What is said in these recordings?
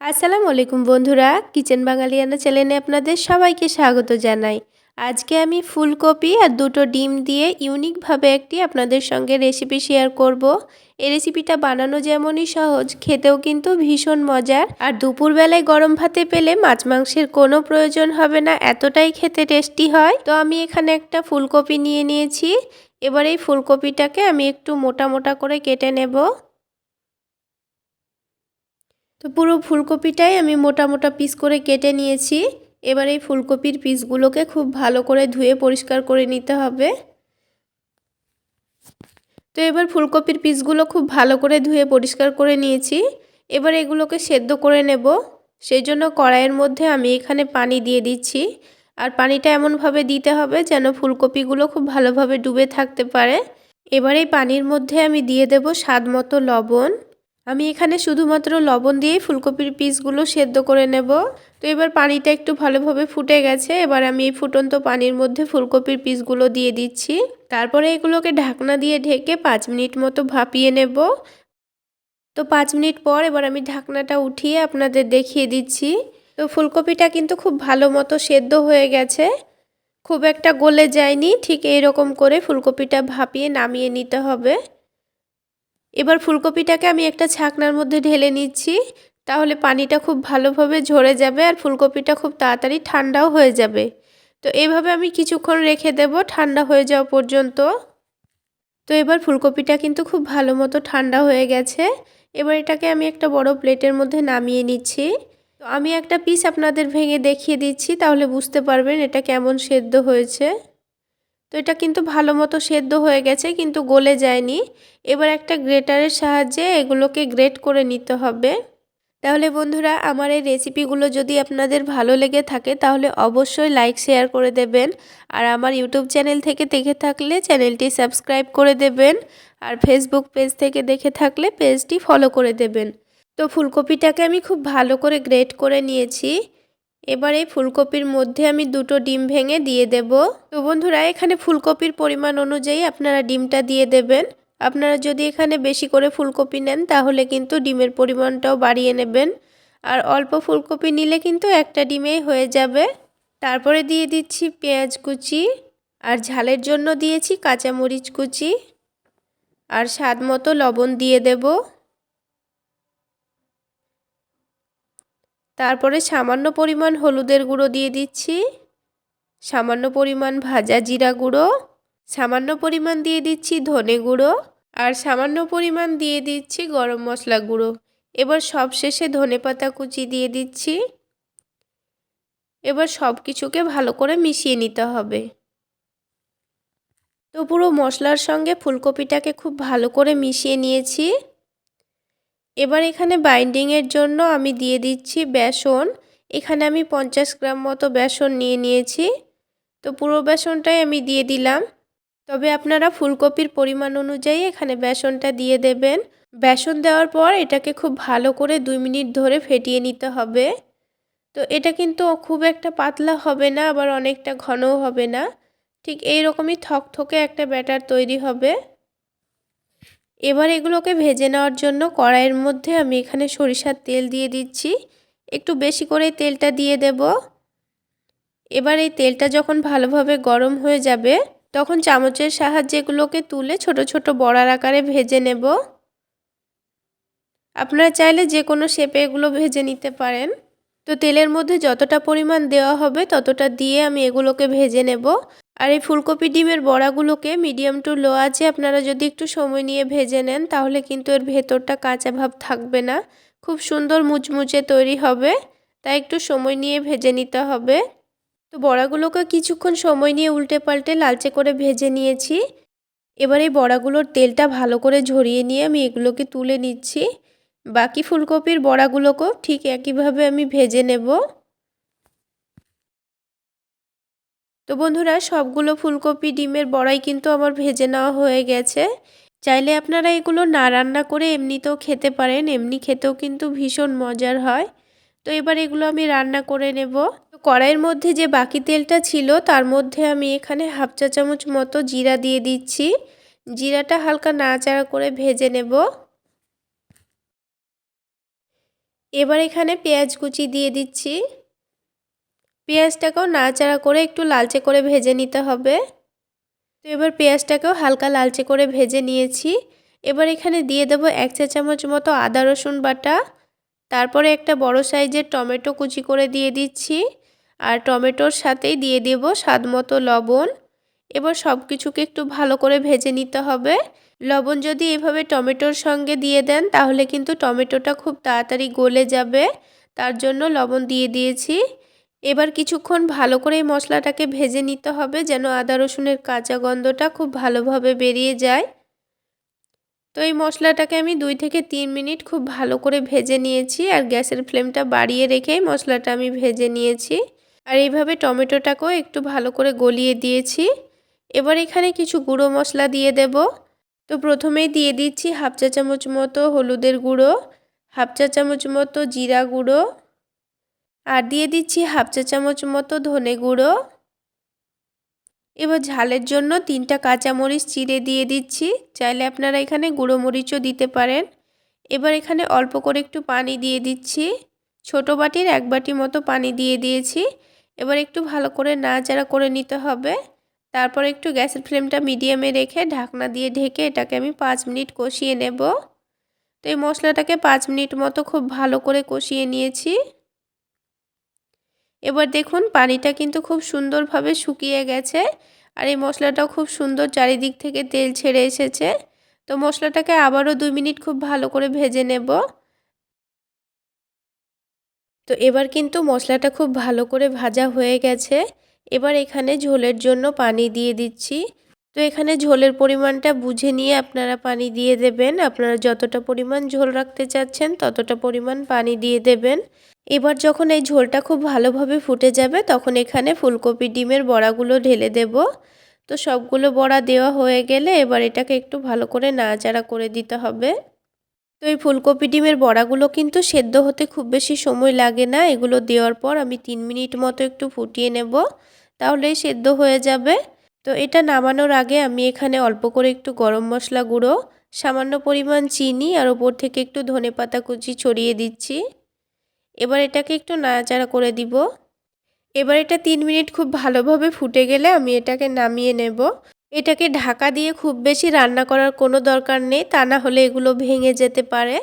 আসসালামু আলাইকুম বন্ধুরা, কিচেন বাঙালিয়ানা চ্যানেলে আপনাদের সবাইকে স্বাগত জানাই। আজকে আমি ফুলকপি আর দুটো ডিম দিয়ে ইউনিকভাবে একটি আপনাদের সঙ্গে রেসিপি শেয়ার করব। এই রেসিপিটা বানানো যেমনই সহজ, খেতেও কিন্তু ভীষণ মজার। আর দুপুরবেলায় গরম ভাতে পেলে মাছ মাংসের কোনো প্রয়োজন হবে না, এতটাই খেতে টেস্টি হয়। তো আমি এখানে একটা ফুলকপি নিয়ে নিয়েছি। এবার এই ফুলকপিটাকে আমি একটু মোটা মোটা করে কেটে নেব। তো পুরো ফুলকপিটাই আমি মোটা মোটা পিস করে কেটে নিয়েছি। এবার এই ফুলকপির পিসগুলোকে খুব ভালো করে ধুয়ে পরিষ্কার করে নিতে হবে। তো এবার ফুলকপির পিসগুলো খুব ভালো করে ধুয়ে পরিষ্কার করে নিয়েছি। এবার এগুলোকে সেদ্ধ করে নেব। সেই জন্য কড়াইয়ের মধ্যে আমি এখানে পানি দিয়ে দিচ্ছি। আর পানিটা এমনভাবে দিতে হবে যেন ফুলকপিগুলো খুব ভালোভাবে ডুবে থাকতে পারে। এবার এই পানির মধ্যে আমি দিয়ে দেব স্বাদ মতো লবণ। আমি এখানে শুধুমাত্র লবণ দিয়েই ফুলকপির পিসগুলো সেদ্ধ করে নেব। তো এবার পানিটা একটু ভালোভাবে ফুটে গেছে, এবার আমি এই ফুটন্ত পানির মধ্যে ফুলকপির পিসগুলো দিয়ে দিচ্ছি। তারপরে এগুলোকে ঢাকনা দিয়ে ঢেকে পাঁচ মিনিট মতো ভাপিয়ে নেব। তো পাঁচ মিনিট পর এবার আমি ঢাকনাটা উঠিয়ে আপনাদের দেখিয়ে দিচ্ছি। তো ফুলকপিটা কিন্তু খুব ভালো মতো সেদ্ধ হয়ে গেছে। খুব একটা গলে যায়নি, ঠিক এইরকম করে ফুলকপিটা ভাপিয়ে নামিয়ে নিতে হবে। এবার ফুলকপিটাকে আমি একটা ছাকনার মধ্যে ঢেলে নিচ্ছি, তাহলে পানিটা খুব ভালোভাবে ঝরে যাবে আর ফুলকপিটা খুব তাড়াতাড়ি ঠান্ডাও হয়ে যাবে। তো এইভাবে আমি কিছুক্ষণ রেখে দেব ঠান্ডা হয়ে যাওয়া পর্যন্ত। তো এবার ফুলকপিটা কিন্তু খুব ভালো মতো ঠান্ডা হয়ে গেছে। এবার এটাকে আমি একটা বড় প্লেটের মধ্যে নামিয়ে নিচ্ছি। তো আমি একটা পিস আপনাদের ভেঙে দেখিয়ে দিচ্ছি, তাহলে বুঝতে পারবেন এটা কেমন সেদ্ধ হয়েছে। এটা কিন্তু ভালো মতো সেদ্ধ হয়ে গেছে, কিন্তু গলে যায়নি। এবার একটা গ্রেটারের সাহায্যে এগুলোকে গ্রেট করে নিতে হবে। তাহলে বন্ধুরা, আমার এই রেসিপিগুলো যদি আপনাদের ভালো লেগে থাকে, তাহলে অবশ্যই লাইক, শেয়ার করে দেবেন। আর আমার ইউটিউব চ্যানেল থেকে দেখে থাকলে চ্যানেলটি সাবস্ক্রাইব করে দেবেন। আর ফেসবুক পেজ থেকে দেখে থাকলে পেজটি ফলো করে দেবেন। তো ফুলকপিটাকে আমি খুব ভালো করে গ্রেট করে নিয়েছি। এবার এই ফুলকপির মধ্যে আমি দুটো ডিম ভেঙে দিয়ে দেব। তো বন্ধুরা, এখানে ফুলকপির পরিমাণ অনুযায়ী আপনারা ডিমটা দিয়ে দেবেন। আপনারা যদি এখানে বেশি করে ফুলকপি নেন, তাহলে কিন্তু ডিমের পরিমাণটাও বাড়িয়ে নেবেন। আর অল্প ফুলকপি নিলে কিন্তু একটা ডিমেই হয়ে যাবে। তারপরে দিয়ে দিচ্ছি পেঁয়াজ কুচি, আর ঝালের জন্য দিয়েছি কাঁচামরিচ কুচি, আর স্বাদ মতো লবণ দিয়ে দেবো। তারপরে সামান্য পরিমাণ হলুদের গুঁড়ো দিয়ে দিচ্ছি। সামান্য পরিমাণ ভাজা জিরা গুঁড়ো। সামান্য পরিমাণ দিয়ে দিচ্ছি ধনে গুঁড়ো। আর সামান্য পরিমাণ দিয়ে দিচ্ছি গরম মশলা গুঁড়ো। এবার সব শেষে ধনে পাতা কুচি দিয়ে দিচ্ছি। এবার সব কিছুকে ভালো করে মিশিয়ে নিতে হবে। তো পুরো মশলার সঙ্গে ফুলকপিটাকে খুব ভালো করে মিশিয়ে নিয়েছি। এবার এখানে বাইন্ডিংয়ের জন্য আমি দিয়ে দিচ্ছি বেসন। এখানে আমি পঞ্চাশ গ্রাম মতো বেসন নিয়ে নিয়েছি। তো পুরো বেসনটাই আমি দিয়ে দিলাম। তবে আপনারা ফুলকপির পরিমাণ অনুযায়ী এখানে বেসনটা দিয়ে দেবেন। বেসন দেওয়ার পর এটাকে খুব ভালো করে দুই মিনিট ধরে ফেটিয়ে নিতে হবে। তো এটা কিন্তু খুব একটা পাতলা হবে না, আবার অনেকটা ঘনও হবে না। ঠিক এই রকমই থকথকে একটা ব্যাটার তৈরি হবে। এবার এগুলোকে ভেজে নেওয়ার জন্য কড়াইয়ের মধ্যে আমি এখানে সরিষার তেল দিয়ে দিচ্ছি। একটু বেশি করে তেলটা দিয়ে দেব। এবার এই তেলটা যখন ভালোভাবে গরম হয়ে যাবে, তখন চামচের সাহায্যে এগুলোকে তুলে ছোট ছোট বড়ার আকারে ভেজে নেব। আপনারা চাইলে যে কোনো শেপে এগুলো ভেজে নিতে পারেন। তো তেলের মধ্যে যতটা পরিমাণ দেওয়া হবে ততটা দিয়ে আমি এগুলোকে ভেজে নেব। আর এই ফুলকপি ডিমের বড়াগুলোকে মিডিয়াম টু লো আছে আপনারা যদি একটু সময় নিয়ে ভেজে নেন, তাহলে কিন্তু এর ভেতরটা কাঁচা ভাব থাকবে না। খুব সুন্দর মুচমুচে তৈরি হবে, তাই একটু সময় নিয়ে ভেজে নিতে হবে। তো বড়াগুলোকে কিছুক্ষণ সময় নিয়ে উল্টে পাল্টে লালচে করে ভেজে নিয়েছি। এবার এই বড়াগুলোর তেলটা ভালো করে ঝরিয়ে নিয়ে আমি এগুলোকে তুলে নিচ্ছি। বাকি ফুলকপির বড়াগুলোকেও ঠিক একইভাবে আমি ভেজে নেব। তো বন্ধুরা, সবগুলো ফুলকপি, ডিমের বড়াই কিন্তু আমার ভেজে নেওয়া হয়ে গেছে। চাইলে আপনারা এগুলো না রান্না করে এমনিতেও খেতে পারেন, এমনি খেতেও কিন্তু ভীষণ মজার হয়। তো এবার এগুলো আমি রান্না করে নেব। কড়াইয়ের মধ্যে যে বাকি তেলটা ছিল, তার মধ্যে আমি এখানে হাফ চা চামচ মতো জিরা দিয়ে দিচ্ছি। জিরাটা হালকা নাড়াচাড়া করে ভেজে নেব। এবার এখানে পেঁয়াজ কুচি দিয়ে দিচ্ছি। পেঁয়াজটাকেও নাড়াচাড়া করে একটু লালচে করে ভেজে নিতে হবে। তো এবার পেঁয়াজটাকেও হালকা লালচে করে ভেজে নিয়েছি। এবার এখানে দিয়ে দেব এক চা চামচ মতো আদা, রসুন বাটা। তারপরে একটা বড় সাইজের টমেটো কুচি করে দিয়ে দিচ্ছি। আর টমেটোর সাথেই দিয়ে দেব স্বাদ মতো লবণ। এবার সব কিছুকে একটু ভালো করে ভেজে নিতে হবে। লবণ যদি এভাবে টমেটোর সঙ্গে দিয়ে দেন, তাহলে কিন্তু টমেটোটা খুব তাড়াতাড়ি গলে যাবে। তার জন্য লবণ দিয়ে দিয়েছি। এবার কিছুক্ষণ ভালো করে মশলাটাকে ভেজে নিতে হবে যেন আদা রসুনের কাঁচা গন্ধটা খুব ভালোভাবে বেরিয়ে যায়। তো এই মশলাটাকে আমি দুই থেকে তিন মিনিট খুব ভালো করে ভেজে নিয়েছি আর গ্যাসের ফ্লেমটা বাড়িয়ে রেখেই মশলাটা আমি ভেজে নিয়েছি। আর এইভাবে টমেটোটাকেও একটু ভালো করে গলিয়ে দিয়েছি। এবার এখানে কিছু গুঁড়ো মশলা দিয়ে দেব। তো প্রথমেই দিয়ে দিচ্ছি হাফ চা চামচ মতো হলুদের গুঁড়ো, হাফ চা চামচ মতো জিরা গুঁড়ো আর দিয়ে দিচ্ছি হাফ চা চামচ মতো ধনে গুঁড়ো। এবার ঝালের জন্য তিনটা কাঁচামরিচ চিড়ে দিয়ে দিচ্ছি। চাইলে আপনারা এখানে গুঁড়ো মরিচও দিতে পারেন। এবার এখানে অল্প করে একটু পানি দিয়ে দিচ্ছি। ছোট বাটির এক বাটি মতো পানি দিয়ে দিয়েছি। এবার একটু ভালো করে নাড়াচাড়া করে নিতে হবে। তারপর একটু গ্যাসের ফ্লেমটা মিডিয়ামে রেখে ঢাকনা দিয়ে ঢেকে এটাকে আমি পাঁচ মিনিট কষিয়ে নেব। তো এই মশলাটাকে পাঁচ মিনিট মতো খুব ভালো করে কষিয়ে নিয়েছি। এবার দেখুন পানিটা কিন্তু খুব সুন্দরভাবে শুকিয়ে গেছে আর এই মশলাটাও খুব সুন্দর চারিদিক থেকে তেল ছেড়ে এসেছে। তো মশলাটাকে আবারও দুই মিনিট খুব ভালো করে ভেজে নেব। তো এবার কিন্তু মশলাটা খুব ভালো করে ভাজা হয়ে গেছে। এবার এখানে ঝোলের জন্য পানি দিয়ে দিচ্ছি। তো এখানে ঝোলের পরিমাণটা বুঝে নিয়ে আপনারা পানি দিয়ে দেবেন। আপনারা যতটা পরিমাণ ঝোল রাখতে চাচ্ছেন ততটা পরিমাণ পানি দিয়ে দেবেন। এবার যখন এই ঝোলটা খুব ভালোভাবে ফুটে যাবে, তখন এখানে ফুলকপি ডিমের বড়াগুলো ঢেলে দেব। তো সবগুলো বড়া দেওয়া হয়ে গেলে এবার এটাকে একটু ভালো করে নাড়াচাড়া করে দিতে হবে। তো এই ফুলকপি ডিমের বড়াগুলো কিন্তু সেদ্ধ হতে খুব বেশি সময় লাগে না। এগুলো দেওয়ার পর আমি তিন মিনিট মতো একটু ফুটিয়ে নেব, তাহলেই সেদ্ধ হয়ে যাবে। তো এটা নামানোর আগে আমি এখানে অল্প করে একটু গরম মশলা গুঁড়ো, সামান্য পরিমাণ চিনি, আর ওপর থেকে একটু ধনে পাতা কুচি ছড়িয়ে দিচ্ছি। এবার এটাকে একটু নাড়াচাড়া করে দিব। এবার এটা তিন মিনিট খুব ভালোভাবে ফুটে গেলে আমি এটাকে নামিয়ে নেব। এটাকে ঢাকা দিয়ে খুব বেশি রান্না করার কোনো দরকার নেই, তা না হলে এগুলো ভেঙে যেতে পারে।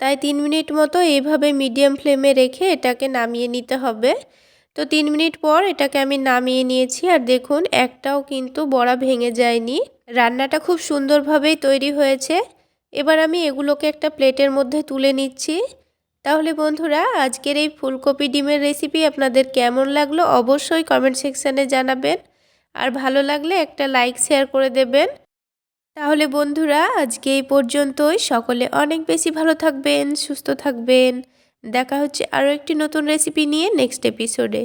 তাই তিন মিনিট মতো এইভাবে মিডিয়াম ফ্লেমে রেখে এটাকে নামিয়ে নিতে হবে। তো তিন মিনিট পর এটাকে আমি নামিয়ে নিয়েছি আর দেখুন একটাও কিন্তু বড়া ভেঙে যায়নি। রান্নাটা খুব সুন্দরভাবেই তৈরি হয়েছে। এবার আমি এগুলোকে একটা প্লেটের মধ্যে তুলে নিচ্ছি। তাহলে বন্ধুরা, আজকের এই ফুলকপি ডিমের রেসিপি আপনাদের কেমন লাগল অবশ্যই কমেন্ট সেকশানে জানাবেন। আর ভালো লাগলে একটা লাইক শেয়ার করে দেবেন। তাহলে বন্ধুরা, আজকে এই পর্যন্তই। সকলে অনেক বেশি ভালো থাকবেন, সুস্থ থাকবেন। দেখা হচ্ছে আরও একটি নতুন রেসিপি নিয়ে নেক্সট এপিসোডে